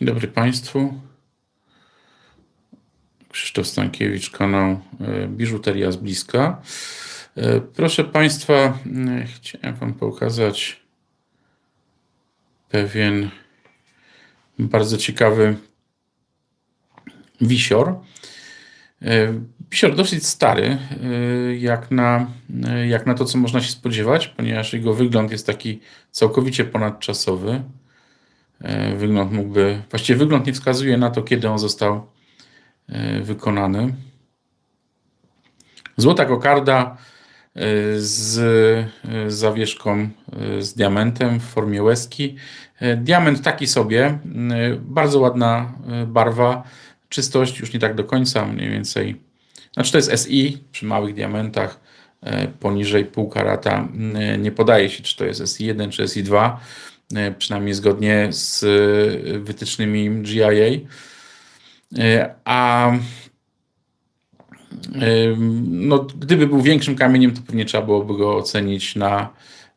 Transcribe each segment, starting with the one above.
Dzień dobry Państwu. Krzysztof Stankiewicz, kanał e, Biżuteria z bliska. E, Proszę Państwa, e, chciałem Wam pokazać pewien bardzo ciekawy wisior. Wisior dosyć stary, jak na, jak na to, co można się spodziewać, ponieważ jego wygląd jest taki całkowicie ponadczasowy. E, Wygląd mógłby, właściwie wygląd nie wskazuje na to, kiedy on został e, wykonany. Złota kokarda e, z zawieszką z diamentem w formie łezki. Diament taki sobie, bardzo ładna barwa, czystość już nie tak do końca, mniej więcej. Znaczy to jest SI przy małych diamentach, poniżej pół karata nie podaje się, czy to jest SI1 czy SI2, e, przynajmniej zgodnie z e, wytycznymi GIA. E, A Ym, No, gdyby był większym kamieniem, to pewnie trzeba byłoby go ocenić na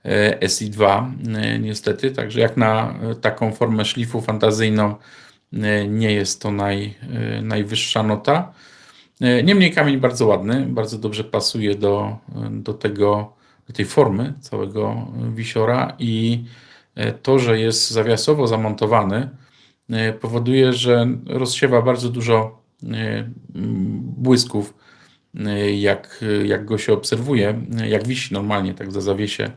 e, SI2, e, niestety. Także jak na e, taką formę szlifu fantazyjną, e, nie jest to naj, e, najwyższa nota. E, Niemniej kamień bardzo ładny, bardzo dobrze pasuje do, do tego, do tej formy całego wisiora i e, to, że jest zawiasowo zamontowany, e, powoduje, że rozsiewa bardzo dużo e, błysków, e, jak, jak go się obserwuje, e, jak wisi normalnie, tak za zawiesie.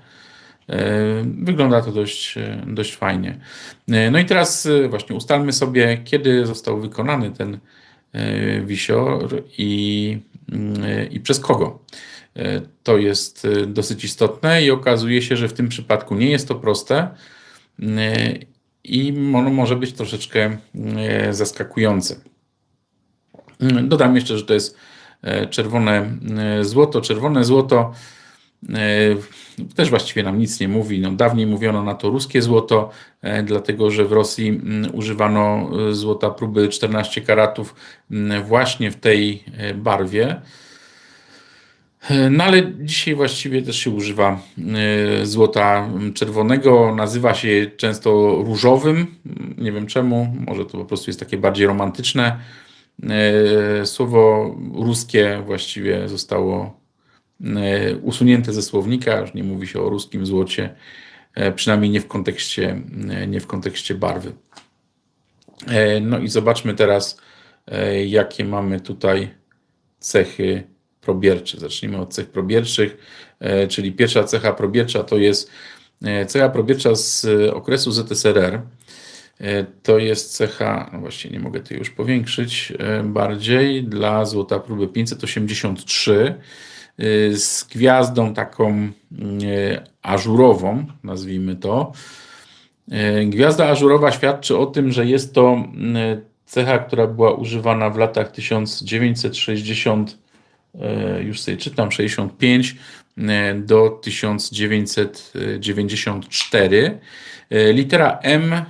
E, Wygląda to dość, e, dość fajnie. E, No i teraz e, właśnie ustalmy sobie, kiedy został wykonany ten e, wisior i, mm, e, i przez kogo. E, To jest e, dosyć istotne i okazuje się, że w tym przypadku nie jest to proste e, i może być troszeczkę zaskakujące. Mm, Dodam jeszcze, że to jest czerwone złoto. Czerwone złoto też właściwie nam nic nie mówi. No, dawniej mówiono na to ruskie złoto, dlatego że w Rosji mm, używano złota próby 14 karatów mm, właśnie w tej barwie. E, No ale dzisiaj właściwie też się używa e, złota czerwonego. Nazywa się często różowym. Nie wiem czemu, może to po prostu jest takie bardziej romantyczne. E, Słowo ruskie właściwie zostało usunięte ze słownika, już nie mówi się o ruskim złocie, przynajmniej nie w kontekście, nie w kontekście barwy. No i zobaczmy teraz, jakie mamy tutaj cechy probiercze. Zacznijmy od cech probierczych, e, czyli pierwsza cecha probiercza to jest e, cecha probiercza z e, okresu ZSRR. To jest cecha, no właśnie nie mogę tej już powiększyć bardziej, dla złota próby 583 e, z gwiazdą taką ażurową, nazwijmy to. Gwiazda ażurowa świadczy o tym, że jest to cecha, która była używana w latach 1960, e, już sobie czytam, 65 e, do 1994. E, Litera M e,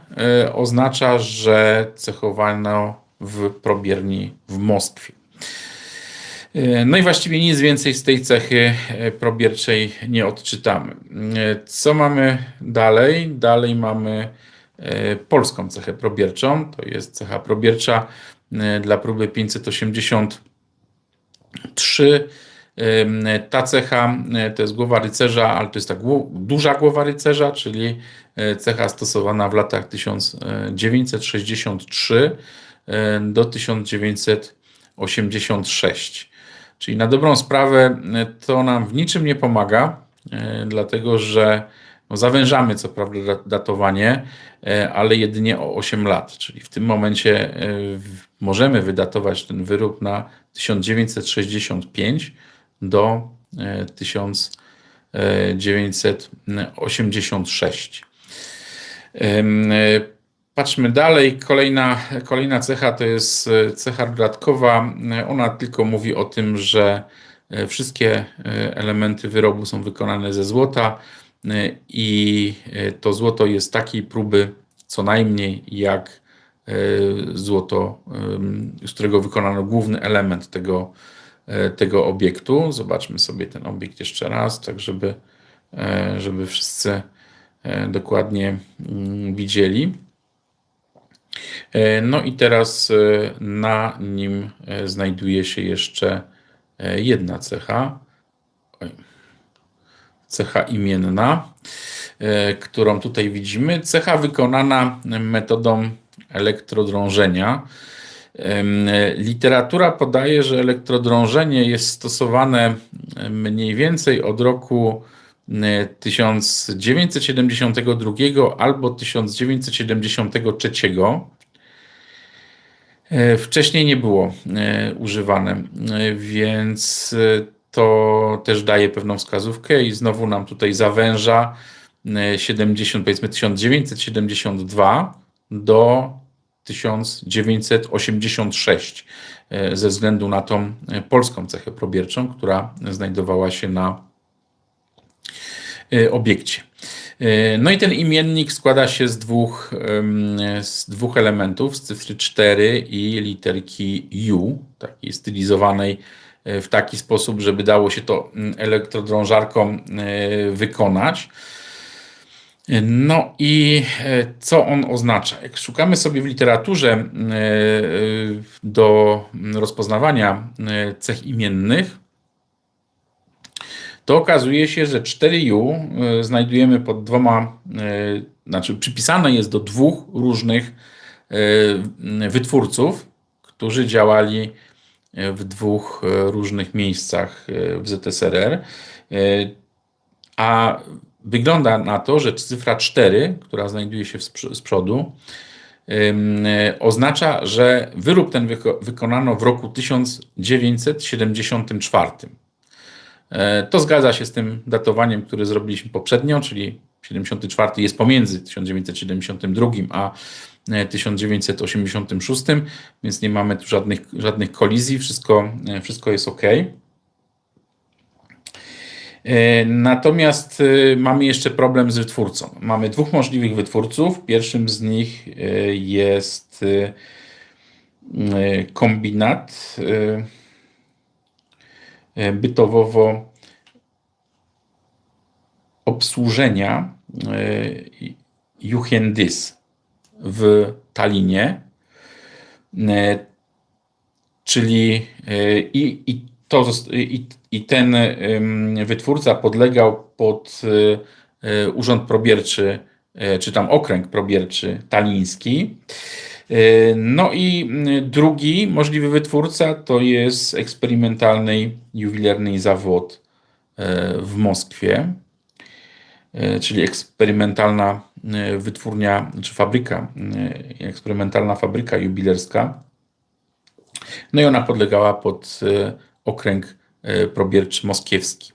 oznacza, że cechowano w probierni w Moskwie. E, No i właściwie nic więcej z tej cechy e, probierczej nie odczytamy. E, Co mamy dalej? Dalej mamy e, polską cechę probierczą. To jest cecha probiercza e, dla próby 583. Em, Ta cecha e, to jest głowa rycerza, ale to jest ta duża głowa rycerza, czyli e, cecha stosowana w latach 1963 e, do 1986. Czyli na dobrą sprawę to nam w niczym nie pomaga, dlatego że no zawężamy co prawda dat- datowanie, e, ale jedynie o 8 lat. Czyli w tym momencie e, możemy wydatować ten wyrób na 1965 do e, 1986. Em, e, Patrzmy dalej. Kolejna, kolejna cecha to jest cecha dodatkowa. Ona tylko mówi o tym, że wszystkie elementy wyrobu są wykonane ze złota i e, to złoto jest takiej próby co najmniej jak e, złoto, z którego wykonano główny element tego, e, tego obiektu. Zobaczmy sobie ten obiekt jeszcze raz, tak żeby, e, żeby wszyscy e, dokładnie mm, widzieli. No i teraz na nim znajduje się jeszcze jedna cecha. Cecha imienna, którą tutaj widzimy. Cecha wykonana metodą elektrodrążenia. Literatura podaje, że elektrodrążenie jest stosowane mniej więcej od roku 1972 albo 1973. E, wcześniej nie było e, używane, e, więc to też daje pewną wskazówkę i znowu nam tutaj zawęża 70, powiedzmy 1972 do 1986 ze względu na tą polską cechę probierczą, która znajdowała się na obiekcie. No i ten imiennik składa się z dwóch, z dwóch elementów, z cyfry 4 i literki U, takiej stylizowanej w taki sposób, żeby dało się to elektrodrążarką wykonać. No i co on oznacza? Jak szukamy sobie w literaturze do rozpoznawania cech imiennych, to okazuje się, że 4U e, znajdujemy pod dwoma, e, znaczy przypisane jest do dwóch różnych e, wytwórców, którzy działali w dwóch różnych miejscach w ZSRR. A wygląda na to, że cyfra 4, która znajduje się z przodu, oznacza, że wyrób ten wykonano w roku 1974. E, to zgadza się z tym datowaniem, które zrobiliśmy poprzednio, czyli 74 jest pomiędzy 1972 a 1986, e, więc nie mamy tu żadnych, żadnych kolizji, wszystko, e, wszystko jest ok. Natomiast mamy jeszcze problem z wytwórcą. Mamy dwóch możliwych wytwórców. Pierwszym z nich jest kombinat E, bytowowo obsłużenia e, Juchendys w Talinie, e, czyli i, i, to, i, i ten wytwórca podlegał pod Urząd Probierczy, czy tam Okręg Probierczy Taliński. E, no i drugi możliwy wytwórca to jest eksperymentalny jubilerny zawód e, w Moskwie, e, czyli eksperymentalna wytwórnia, czy fabryka, eksperymentalna fabryka jubilerska. No i ona podlegała pod okręg probierczy moskiewski.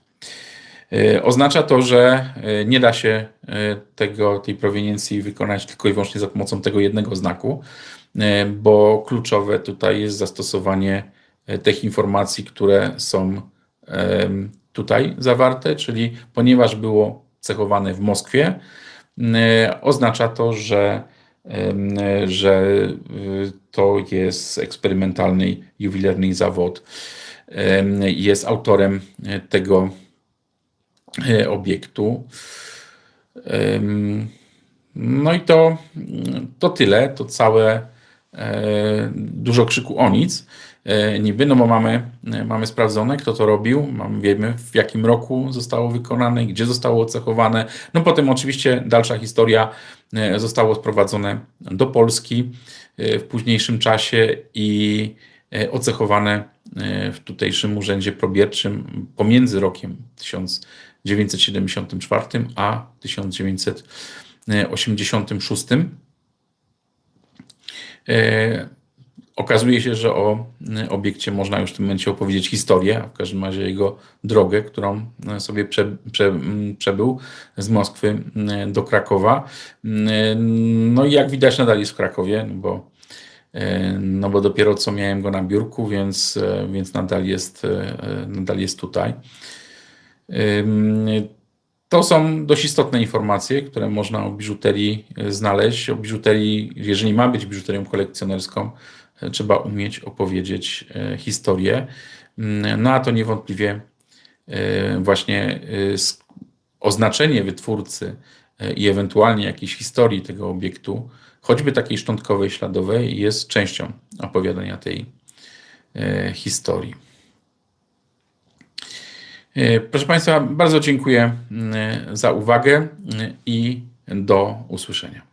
Oznacza to, że nie da się tego, tej proweniencji wykonać tylko i wyłącznie za pomocą tego jednego znaku, E, bo kluczowe tutaj jest zastosowanie e, tych informacji, które są tutaj zawarte, czyli ponieważ było cechowane w Moskwie, e, oznacza to, że, że to jest eksperymentalny, jubilerny zawód. Jest autorem tego obiektu. No i to, to tyle, to całe dużo krzyku o nic e, niby, no bo mamy, e, mamy sprawdzone, kto to robił, mamy, wiemy w jakim roku zostało wykonane, gdzie zostało ocechowane. No potem oczywiście dalsza historia zostało sprowadzone do Polski w późniejszym czasie i ocechowane w tutejszym urzędzie probierczym pomiędzy rokiem 1974 a 1986. E, okazuje się, że o e, obiekcie można już w tym momencie opowiedzieć historię, a w każdym razie jego drogę, którą e, sobie prze, prze, przebył z Moskwy do Krakowa. No i jak widać nadal jest w Krakowie, no bo, no bo dopiero co miałem go na biurku, więc, więc nadal, jest, nadal jest tutaj. To są dość istotne informacje, które można o biżuterii e, znaleźć. O biżuterii, jeżeli ma być biżuterią kolekcjonerską, e, trzeba umieć opowiedzieć e, historię. Mm, no a to niewątpliwie właśnie oznaczenie wytwórcy i ewentualnie jakiejś historii tego obiektu, choćby takiej szczątkowej, śladowej, jest częścią opowiadania tej historii. E, Proszę Państwa, bardzo dziękuję mm, za uwagę mm, i do usłyszenia.